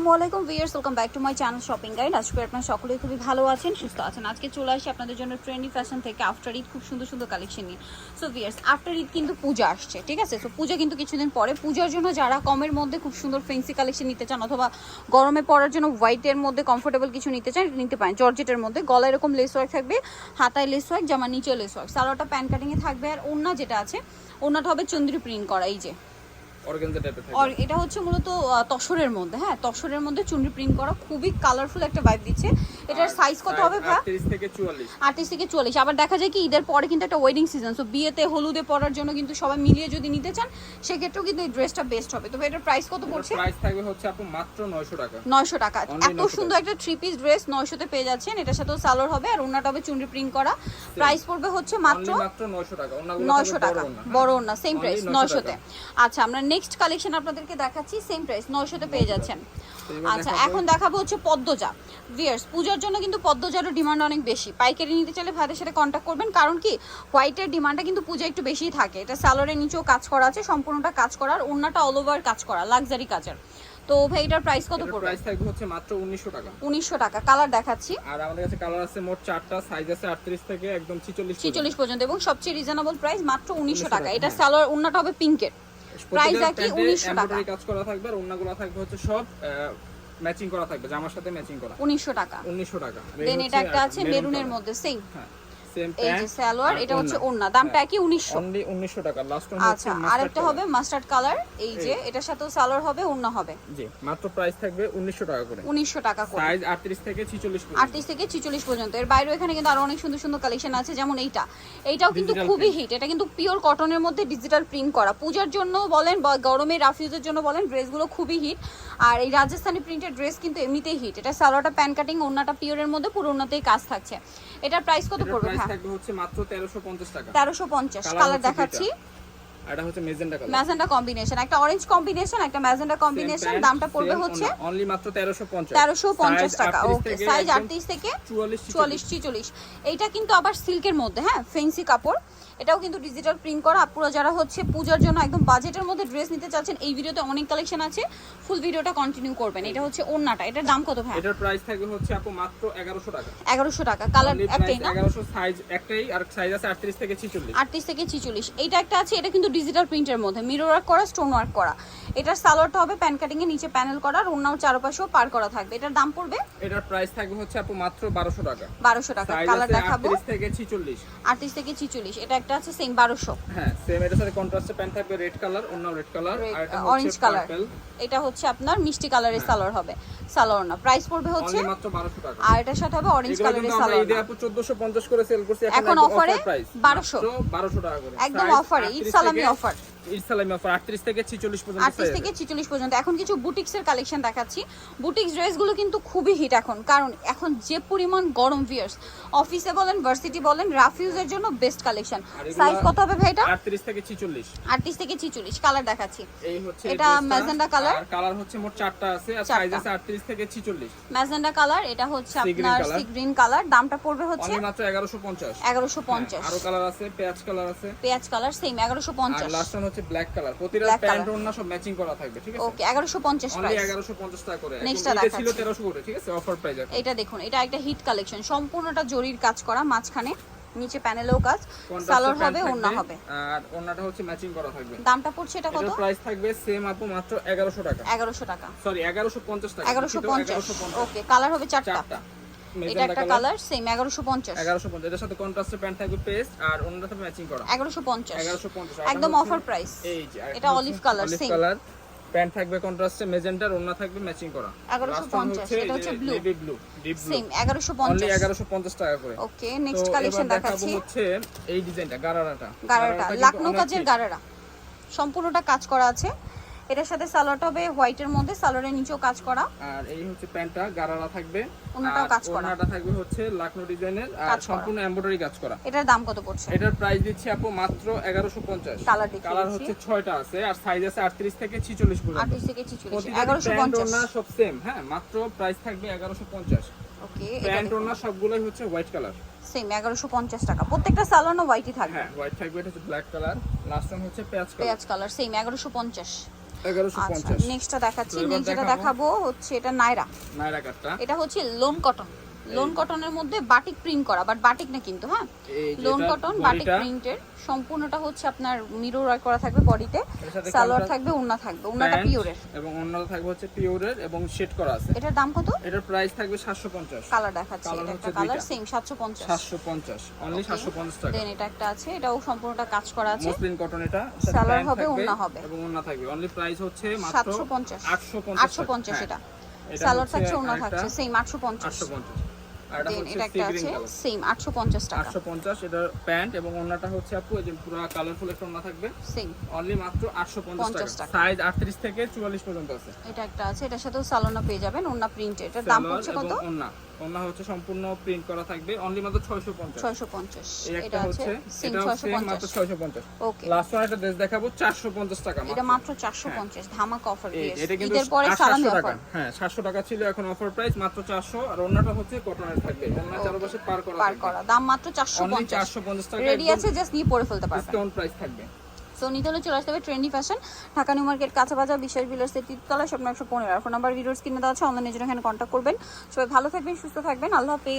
আসসালামাইকুম viewers welcome back to my channel shopping guide. আজকে আপনারা সকলেই খুবই ভালো আছেন, সুস্থ আছেন। আজকে চলে আসি আপনাদের জন্য ট্রেন্ডি ফ্যাশন থেকে আফটার ঈদ, খুব সুন্দর সুন্দর কালেকশন নিয়ে। সো ভিয়ার্স আফটার ঈদ কিন্তু পূজা আসছে, ঠিক আছে? সো পূজা কিন্তু কিছুদিন পরে। পূজার জন্য যারা কমের মধ্যে খুব সুন্দর ফেন্সি কালেকশন নিতে চান অথবা গরমে পড়ার জন্য হোয়াইটের মধ্যে কমফোর্টেবল কিছু নিতে চান, নিতে পারেন। জর্জেটের মধ্যে। গলায় এরকম লেস ওয়ার্ক থাকবে, হাতায় লেস ওয়ার্ক জামা নিচে লেস ওয়ার্ক সালোয়ারটা প্যান কাটিংয়ে থাকবে। আর ওড়না যেটা আছে, ওড়নাটা হবে চন্দ্রী প্রিন্ট করা, এই যে। অর্গানজা টাইপের থাকে আর এটা হচ্ছে মূলত তসরের মধ্যে হ্যাঁ তসরের মধ্যে চুনরি প্রিন্ট করা খুবই কালারফুল একটা ভাইব দিচ্ছে। এটার সাইজ কত হবে ভাই 38 থেকে 44 আটত্রিশ থেকে চল্লিশ আবার দেখা যায় কি ঈদের পরে কিন্তু একটা ওয়েডিং সিজন সো বিয়েতে হলুদে পরার জন্য কিন্তু সবাই মিলিয়ে যদি নিতে চান সেক্ষেত্রেও কিন্তু এই ড্রেসটা বেস্ট হবে। তবে এটার প্রাইস কত পড়ছে? প্রাইস থাকবে হচ্ছে আপু মাত্র 900 টাকা। নয়শো টাকা। এত সুন্দর একটা থ্রি পিস ড্রেস নয়শোতে পেয়ে যাচ্ছেন। এটার সাথেও সালোয়ার হবে আর ওনাটা হবে চুনরি প্রিন্ট করা। প্রাইস পড়বে হচ্ছে মাত্র মাত্র 900 টাকা। নয়শো থাকবে টাকা বড় না বড় না সেম প্রাইস 900 নয়শোতে। টাকা। আচ্ছা আমরা নেক্সট কালেকশন আপনাদেরকে দেখাচ্ছি সেম প্রাইস নয়শোতে পেয়ে যাচ্ছেন। আচ্ছা এখন দেখাবো হচ্ছে পদ্মজা। ভিয়ার্স পূজার জন্য কিন্তু পদ্মজারও ডিমান্ড অনেক বেশি। পাইকারি নিতে চাইলে ভাইদের সাথে কন্ট্যাক্ট করবেন কারণ কি হোয়াইটের ডিমান্ডটা কিন্তু পূজা একটু বেশিই থাকে। এটা স্যালোরের নিচেও কাজ করা আছে সম্পূর্ণটা কাজ করার ওড়নাটা অল ওভার কাজ করা লাক্সারি কাজের। তো ভাই এটার প্রাইস কত পড়বে? প্রাইস থাকবে হচ্ছে মাত্র 1900 টাকা। উনিশশো টাকা। কালার দেখাচ্ছি। আর আমাদের কাছে কালার আছে মোট চারটা সাইজ আছে 38 থেকে একদম 46 ছিচল্লিশ পর্যন্ত এবং সবচেয়ে রিজনেবল প্রাইস মাত্র উনিশশো 1900 টাকা। এটা হ্যাঁ। সালোয়ার ওড়নাটা হবে পিঙ্কের প্রাইস একই 1900 টাকা। কাজ করা থাকবে আর অন্যগুলো থাকবে হচ্ছে সব ম্যাচিং করা থাকবে জামার সাথে ম্যাচিং করা। উনিশশো টাকা। 1900 টাকা। দেন এটা একটা আছে মেরুনের মধ্যে সেম সেম এই যে সালোয়ার এটা হচ্ছে ওড়না দামটা একই উনিশশো। অনলি 1900 টাকা লাস্ট ওয়ান আচ্ছা আরেকটা হবে মাস্টার্ড কালার এই যে এটার সাথেও সালোয়ার হবে ওড়না হবে। জি মাত্র প্রাইস থাকবে 1900 টাকা করে। উনিশশো টাকা করে। সাইজ 38 থেকে 46 পর্যন্ত। আটত্রিশ থেকে ছিচল্লিশ পর্যন্ত। এর বাইরেও এখানে কিন্তু আরও অনেক সুন্দর সুন্দর কালেকশন আছে যেমন এইটা। এইটাও কিন্তু খুবই হিট এটা কিন্তু পিওর কটনের মধ্যে ডিজিটাল প্রিন্ট করা। পূজার জন্য বলেন বা গরমে রাফিউজের জন্য বলেন ড্রেসগুলো খুবই হিট আর এই রাজস্থানি প্রিন্টের ড্রেস কিন্তু এমনিতেই হিট এটা সালোয়ারটা প্যান কাটিং ওড়নাটা পিওরের মধ্যে পুরো ওড়নাতেই কাজ থাকছে। এটার প্রাইস কত পড়বে প্রাইস হ্যাঁ হচ্ছে মাত্র 1350 টাকা। তেরোশো পঞ্চাশ। Colour কালার দেখাচ্ছি। এটা হচ্ছে মেজেন্টা কালার ম্যাজেন্ডা কম্বিনেশন একটা অরেঞ্জ কম্বিনেশন একটা ম্যাজেন্ডা কম্বিনেশন দামটা পড়বে হচ্ছে অনলি মাত্র 1350 তেরোশো পঞ্চাশ Size টাকা। ওকে সাইজ একদম আটত্রিশ থেকে 44 চুয়াল্লিশ ছিচল্লিশ এইটা কিন্তু আবার সিল্কের মধ্যে হ্যাঁ ফেন্সি কাপড়। এটাও কিন্তু ডিজিটাল প্রিন্ট করা। আপুরা যারা হচ্ছে পূজার জন্য একদম বাজেটের মধ্যে ড্রেস নিতে চাচ্ছেন এই ভিডিওতে অনেক কালেকশন আছে। ফুল ভিডিওটা কন্টিনিউ করবেন। এটা হচ্ছে ওন্নাটা এটার দাম কত ভাই? এটার প্রাইস থাকবে হচ্ছে আপু মাত্র 1100 টাকা। 1100 টাকা। কালার একটাই না? 1100 সাইজ একটাই আর সাইজ আছে 38 থেকে 46 আটত্রিশ থেকে ছিচল্লিশ। এইটা একটা আছে এটা কিন্তু ডিজিটাল প্রিন্টের মধ্যে। মিরর ওয়ার্ক করা স্টোন ওয়ার্ক করা। এটার সালোয়ারটা হবে প্যান কাটিং এর নিচে প্যানেল করা আর অন্যান্য চারপাশেও পার করা থাকবে। এটার দাম পড়বে? এটার প্রাইস থাকবে হচ্ছে আপু মাত্র 1200 টাকা। বারোশো টাকা। কালার দেখাবো। 38 থেকে 46 আটত্রিশ থেকে ছিচল্লিশ। এটা একটা আছে সেম বারোশো। হ্যাঁ সেম এটার সাথে কন্ট্রাস্টে প্যান্ট থাকবে রেড কালার অন্য রেড কালার আর এটা অরেঞ্জ হচ্ছে কালার এটা হচ্ছে আপনার মিষ্টি কালারের সালোয়ার হবে। সালোয়ার না। প্রাইস পড়বে হচ্ছে মাত্র 1200 টাকা। আর এটার সাথে হবে অরেঞ্জ কালারের সালোয়ার। ঈদে আপু 1450 করে সেল করছি এখন প্রাইস 1200 1200 টাকা করে। একদম অফারে ঈদ সালামি অফার ঈদ অফার 38 থেকে 46 পর্যন্ত আটত্রিশ size থেকে আছে। ছিচল্লিশ পর্যন্ত। এখন কিছু বুটিক্সের কালেকশন দেখাচ্ছি। বুটিক্স ড্রেসগুলো কিন্তু খুবই হিট এখন। কারণ এখন যে পরিমাণ গরম ভিয়ার্স অফিসে বলেন ভার্সিটি বলেন রাফিউজের জন্য বেস্ট কালেকশন সাইজ কত হবে ভাই এটা 38 থেকে 46 আটত্রিশ থেকে ছিচল্লিশ কালার দেখাচ্ছি। এই হচ্ছে এটা magenta color? কালার হচ্ছে মোট চারটা আছে আর সাইজ আছে 38 থেকে 46 ম্যাজেন্ডা কালার এটা হচ্ছে আপনার সি গ্রিন কালার দামটা পড়বে হচ্ছে মাত্র 1150 এগারোশো পঞ্চাশ। আরও কালার আছে পেঁয়াজ কালার আছে। পেঁয়াজ কালার সেম এগারোশো আর পঞ্চাশ। লাস্ট ওয়ান হচ্ছে ব্ল্যাক কালার প্রতিটা প্যান্ট। ওন্না সব ম্যাচিং করা থাকবে ঠিক আছে? ওকে এগারোশো পঞ্চাশ অনলি প্রাইস 1150 টাকা করে। Next এখন টা এটা ছিল 1300 করে ঠিক আছে? অফার প্রাইস এটা দেখুন এটা একটা হিট কালেকশন সম্পূর্ণটা জরির কাজ করা মাঝখানে নিচে প্যানেলেও কাজ। সালোয়ার হবে ওড়না হবে। আর ওন্নাটা হচ্ছে ম্যাচিং করা থাকবে। দামটা পড়ছে এটা কত? প্রাইস থাকবে সেম আপু মাত্র 1100 টাকা। এগারোশো টাকা। সরি 1150 টাকা। এগারোশো পঞ্চাশ। 1150 ওকে কালার হবে চারটা। এটা একটা কালার সেম এগারোশো পঞ্চাশ। 1150 এটার সাথে কন্ট্রাস্টে প্যান্ট থাকবে পেস্ট আর ওন্নাটা থাকবে ম্যাচিং করা। এগারোশো পঞ্চাশ। 1150 একদম অফার প্রাইস এই যে এটা হচ্ছে olive color, olive প্যান্ট থাকবে কন্ট্রাস্টে মেজেন্টার ওন্না থাকবে ম্যাচিং করা। 1150 এটা হচ্ছে ব্লু ডিপ ব্লু সেম এগারোশো অনলি পঞ্চাশ 1150 টাকা করে। ওকে নেক্সট কালেকশন দেখাচ্ছি। হচ্ছে এই ডিজাইনটা গারারাটা। গারাটা লাকনো কাজের গারারা। সম্পূর্ণটা কাজ করা আছে। এটার সাথে সালোয়ারটা হবে হোয়াইট এর মধ্যে সালোয়ারের নিচেও কাজ করা। আর এই হচ্ছে প্যান্টটা গারারা থাকবে। ওনাটাও কাজ করা। ওনাটা থাকবে হচ্ছে লাকনো ডিজাইনের আর সম্পূর্ণ এমব্রয়ডারি কাজ করা। এটার দাম কত পড়ছে? এটার প্রাইস দিচ্ছি আপু মাত্র 1150 কালার দেখি কালার হচ্ছে 6টা আছে আর সাইজ আছে 38 থেকে 46 পর্যন্ত। 38 থেকে 46 1150 না সব সেম হ্যাঁ মাত্র প্রাইস থাকবে 1150 ওকে প্যান্ট ওনা সবগুলোই হচ্ছে হোয়াইট কালার সেম 1150 টাকা। প্রত্যেকটা সালোয়ারও হোয়াইটই থাকবে। হ্যাঁ হোয়াইট থাকবে এটা হচ্ছে ব্ল্যাক কালার লাস্ট ওয়ান হচ্ছে পেঁয়াজ কালার পেঁয়াজ কালার সেম 1150 নেক্সটটা দেখাচ্ছি নেক্সটটা নেক্সট যেটা দেখাবো। দেখাবো হচ্ছে এটা নাইরা। নাইরা কাটটা এটা হচ্ছে লোন কটন। লোন কটনের মধ্যে বাটিক প্রিন্ট করা বাট বাটিক না কিন্তু হ্যাঁ? লোন কটন বাটিক প্রিন্টের সম্পূর্ণটা হচ্ছে আপনার মিরর ওয়ার করা থাকবে বডিতে সালোয়ার থাকবে ওড়না থাকবে ওড়নাটা পিওরের এবং ওন্নাটা থাকবে হচ্ছে পিওরের এবং শেড করা আছে। এটার দাম কত? এটার প্রাইস থাকবে 750 কালার দেখাচ্ছে এটা একটা কালার সেম 750 750 অনলি 750 টাকা। দেন এটা একটা আছে এটাও সম্পূর্ণটা কাজ করা আছে। মসলিন কটন এটা সালোয়ার হবে ওড়না হবে। এবং ওন্না থাকবে। অনলি প্রাইস হচ্ছে মাত্র 750 850 850 এটা। সালোয়ার থাকছে ওন্না থাকছে সেম 850 850 দেন এটা একটা আছে সেম টাকা। আটশো পঞ্চাশ প্যান্ট এবং ওন্নাটা হচ্ছে আপু এই যে পুরো কালারফুল একটা ওন্না থাকবে। সেম অনলি মাত্র আটশো পঞ্চাশ 50 টাকা। সাইজ থেকে পর্যন্ত আছে। এটা একটা আছে এটার সাথেও সালোনা পেয়ে যাবেন ওন্না প্রিন্টের এটার দাম সালোয়ার কত? ওন্না ওন্না হচ্ছে সম্পূর্ণ প্রিন্ট করা থাকবে অনলি মাত্র ছয়শো পঞ্চাশ। ছয়শো পঞ্চাশ। এই এটা হচ্ছে সেম এটা ছয়শো হচ্ছে মাত্র পঞ্চাশ ছয়শো পঞ্চাশ। ওকে লাস্ট ওয়ান একটা ড্রেস দেখাবো চারশো পঞ্চাশ টাকা এটা মাত্র। মাত্র চারশো পঞ্চাশ ধামাক অফার এটা কিন্তু পরে সালামি অফার হ্যাঁ সাতশো টাকা ছিল এখন অফার প্রাইস মাত্র চারশো। আর অন্যটা হচ্ছে কটনের থাকবে। অন্য চারপাশে পার করা পার করা। দাম মাত্র চারশো অনলি পঞ্চাশ। চারশো পঞ্চাশ টাকা রেডি আছে জাস্ট নিয়ে পরে ফেলতে পারবেন ডিসকাউন্ট প্রাইস থাকবে। সো নিতে হলে চলে আসতে হবে trendy fashion Dhaka new market কাঁচা বাজার বিশ্বাস বিলাসের তৃতীয়তলা স্বপ্ন একশো পনেরো। ফোন নাম্বার ভিডিওস কিনে দেওয়া আছে অনলাইনের জন্য এখানে কন্ট্যাক্ট করবেন। সবাই ভালো থাকবেন সুস্থ থাকবেন। আল্লাহ হাফেজ।